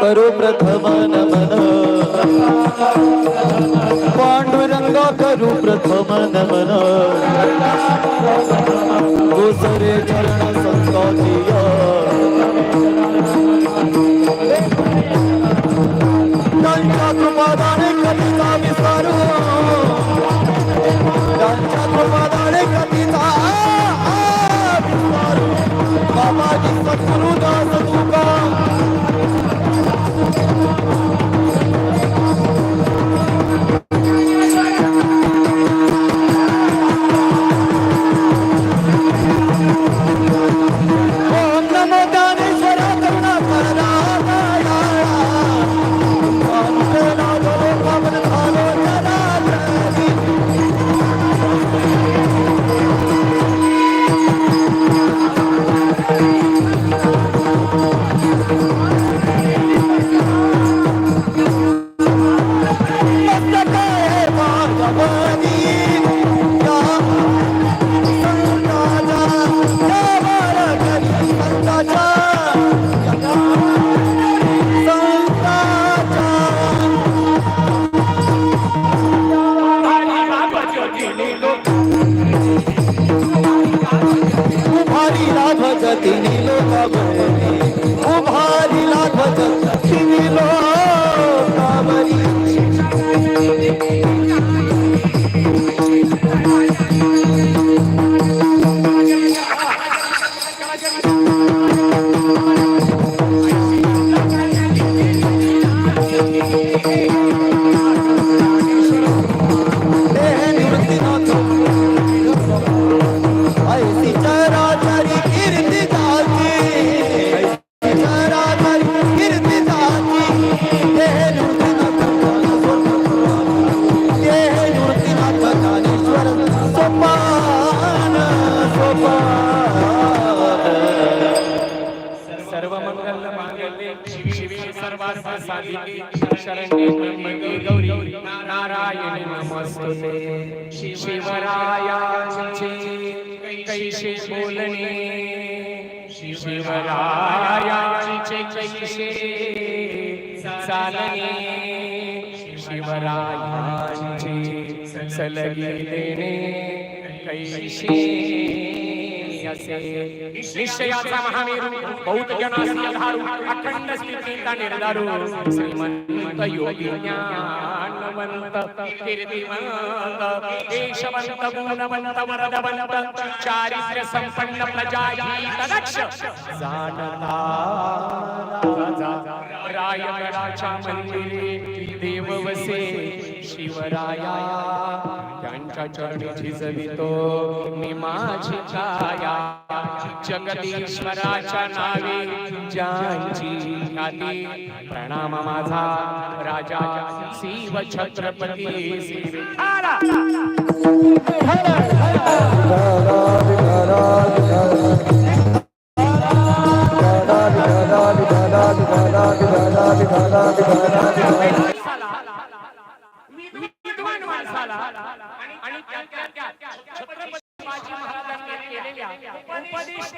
करू प्रथम नमन पांडुरंगा करू प्रथम नमन गोसरे चरण संताजिय 一冊の గతి నీలో కాబోయే शिवे सर्वार्थ साधिके शरण्ये त्र्यंबके गौरी नारायणी नमस्तुते शिवरायाचे कैसे बोलणे शिवरायाचे कैसे चालणे शिवरायाचे सलगी देणे कैसे निश्चयाचा महामेरू बहुत जनासी आधारू अखंड स्थितीचा निर्धारू श्रीमंत योगी ज्ञानवंत कीर्तिवंत देशवंत गुणवंत वरदवंत चारित्र्य संपन्न प्रजाहीत दक्ष जाणता रायगडाच्या मंदिरे देव वसे शिवराया त्यांच्या चरणी झिजवितो मी माझी काया जगदीश्वराच्या नावे ज्यांची ख्याती प्रणाम माझा राजा शिव छत्रपती श्री निर्माण झाला. आणि छत्रपती शिवाजी महाराजांनी केलेल्या उपदेश